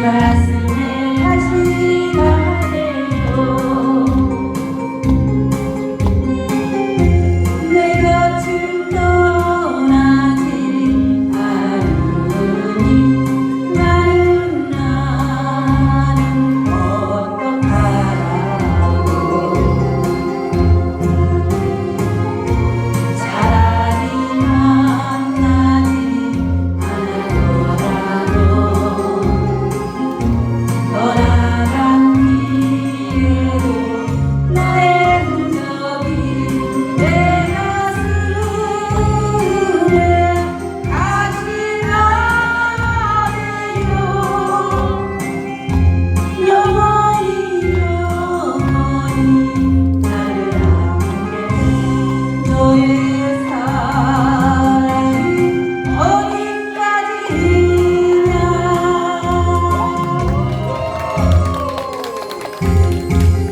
말씀을 하시나? Amen.